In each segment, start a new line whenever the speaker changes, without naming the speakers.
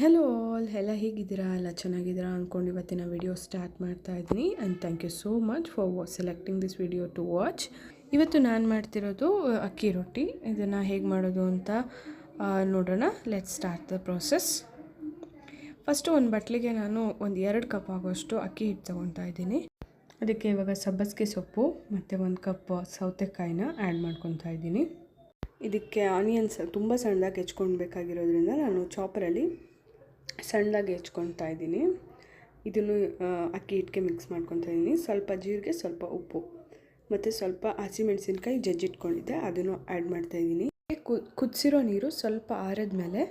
ಎಲ್ಲ ಹೇಗಿದ್ದೀರಾ? ಎಲ್ಲ ಚೆನ್ನಾಗಿದ್ದೀರಾ ಅಂದ್ಕೊಂಡು ಇವತ್ತಿನ ವಿಡಿಯೋ ಸ್ಟಾರ್ಟ್ ಮಾಡ್ತಾ ಇದ್ದೀನಿ. And thank you so much for selecting this video to watch ಇವತ್ತು ನಾನು ಮಾಡ್ತಿರೋದು ಅಕ್ಕಿ ರೊಟ್ಟಿ. ಇದನ್ನು ಹೇಗೆ ಮಾಡೋದು ಅಂತ ನೋಡೋಣ. Let start the process first ಒಂದು ಬಟ್ಲಿಗೆ ನಾನು ಒಂದು ಎರಡು ಕಪ್ ಆಗೋಷ್ಟು ಅಕ್ಕಿ ಹಿಟ್ಟು ತೊಗೊತಾ ಇದ್ದೀನಿ. ಅದಕ್ಕೆ ಇವಾಗ ಸಬ್ಬಸಿಗೆ ಸೊಪ್ಪು, ಮತ್ತು ಒಂದು ಕಪ್ ಸೌತೆಕಾಯಿನ ಆ್ಯಡ್ ಮಾಡ್ಕೊತಾ ಇದ್ದೀನಿ. ಇದಕ್ಕೆ ಆನಿಯನ್ಸ್ ತುಂಬ ಸಣ್ಣದಾಗಿ ಹೆಚ್ಕೊಳ್ಬೇಕಾಗಿರೋದ್ರಿಂದ ನಾನು ಚಾಪರಲ್ಲಿ ಸಣ್ಣದಾಗಿ ಹೆಚ್ಕೊಳ್ತಾ ಇದ್ದೀನಿ. ಇದನ್ನು ಅಕ್ಕಿ ಹಿಟ್ಟಿಗೆ ಮಿಕ್ಸ್ ಮಾಡ್ಕೊತಾ ಇದ್ದೀನಿ. ಸ್ವಲ್ಪ ಜೀರಿಗೆ, ಸ್ವಲ್ಪ ಉಪ್ಪು ಮತ್ತು ಸ್ವಲ್ಪ ಹಸಿಮೆಣಸಿನ್ಕಾಯಿ ಜಜ್ಜಿಟ್ಕೊಂಡಿದ್ದೆ ಅದನ್ನು ಆ್ಯಡ್ ಮಾಡ್ತಾ ಇದ್ದೀನಿ. ಕುದಿಸಿರೋ ನೀರು ಸ್ವಲ್ಪ ಆರಿದ ಮೇಲೆ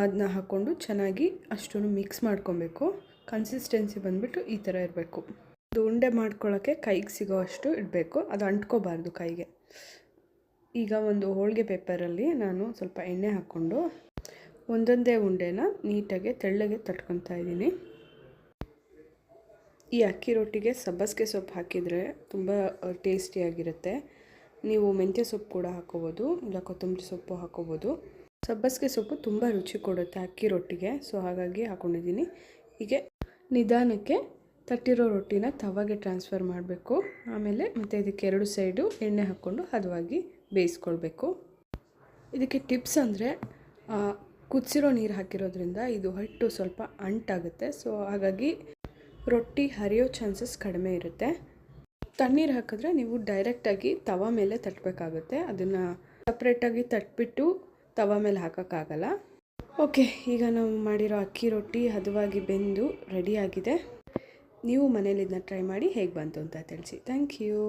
ಅದನ್ನ ಹಾಕ್ಕೊಂಡು ಚೆನ್ನಾಗಿ ಅಷ್ಟನ್ನು ಮಿಕ್ಸ್ ಮಾಡ್ಕೊಬೇಕು. ಕನ್ಸಿಸ್ಟೆನ್ಸಿ ಬಂದುಬಿಟ್ಟು ಈ ಥರ ಇರಬೇಕು. ಅದು ಉಂಡೆ ಮಾಡ್ಕೊಳ್ಳೋಕ್ಕೆ ಕೈಗೆ ಸಿಗೋ ಅಷ್ಟು ಇಡಬೇಕು. ಅದು ಅಂಟ್ಕೋಬಾರ್ದು ಕೈಗೆ. ಈಗ ಒಂದು ಹೋಳಿಗೆ ಪೇಪರಲ್ಲಿ ನಾನು ಸ್ವಲ್ಪ ಎಣ್ಣೆ ಹಾಕ್ಕೊಂಡು ಒಂದೊಂದೇ ಉಂಡೆನ ನೀಟಾಗಿ ತೆಳ್ಳಗೆ ತಟ್ಕೊತಾ ಇದ್ದೀನಿ. ಈ ಅಕ್ಕಿ ರೊಟ್ಟಿಗೆ ಸಬ್ಬಸಿಗೆ ಸೊಪ್ಪು ಹಾಕಿದರೆ ತುಂಬ ಟೇಸ್ಟಿಯಾಗಿರುತ್ತೆ ನೀವು ಮೆಂತ್ಯ ಸೊಪ್ಪು ಕೂಡ ಹಾಕೋಬೋದು, ಇಲ್ಲ ಕೊತ್ತಂಬರಿ ಸೊಪ್ಪು ಹಾಕೋಬೋದು. ಸಬ್ಬಸಿಗೆ ಸೊಪ್ಪು ತುಂಬ ರುಚಿ ಕೊಡುತ್ತೆ ಅಕ್ಕಿ ರೊಟ್ಟಿಗೆ, ಸೊ ಹಾಗಾಗಿ ಹಾಕ್ಕೊಂಡಿದ್ದೀನಿ ಹೀಗೆ ನಿಧಾನಕ್ಕೆ ತಟ್ಟಿರೋ ರೊಟ್ಟಿನ ತವಾಗೆ ಟ್ರಾನ್ಸ್ಫರ್ ಮಾಡಬೇಕು. ಆಮೇಲೆ ಮತ್ತು ಇದಕ್ಕೆ ಎರಡು ಸೈಡು ಎಣ್ಣೆ ಹಾಕ್ಕೊಂಡು ಹದವಾಗಿ ಬೇಯಿಸ್ಕೊಳ್ಬೇಕು. ಇದಕ್ಕೆ ಟಿಪ್ಸ್ ಅಂದರೆ ಕುದಿಸಿರೋ ನೀರು ಹಾಕಿರೋದ್ರಿಂದ ಇದು ಹಿಟ್ಟು ಸ್ವಲ್ಪ ಅಂಟಾಗುತ್ತೆ. ಸೊ ಹಾಗಾಗಿ ರೊಟ್ಟಿ ಹರಿಯೋ ಚಾನ್ಸಸ್ ಕಡಿಮೆ ಇರುತ್ತೆ. ತಣ್ಣೀರು ಹಾಕಿದ್ರೆ ನೀವು ಡೈರೆಕ್ಟಾಗಿ ತವ ಮೇಲೆ ತಟ್ಟಬೇಕಾಗುತ್ತೆ ಅದನ್ನು ಸಪ್ರೇಟಾಗಿ ತಟ್ಬಿಟ್ಟು ತವ ಮೇಲೆ ಹಾಕೋಕ್ಕಾಗಲ್ಲ. ಓಕೆ ಈಗ ನಾವು ಮಾಡಿರೋ ಅಕ್ಕಿ ರೊಟ್ಟಿ ಹದವಾಗಿ ಬೆಂದು ರೆಡಿಯಾಗಿದೆ ನೀವು ಮನೇಲಿ ಇದನ್ನ ಟ್ರೈ ಮಾಡಿ ಹೇಗೆ ಬಂತು ಅಂತ ತಿಳಿಸಿ. Thank you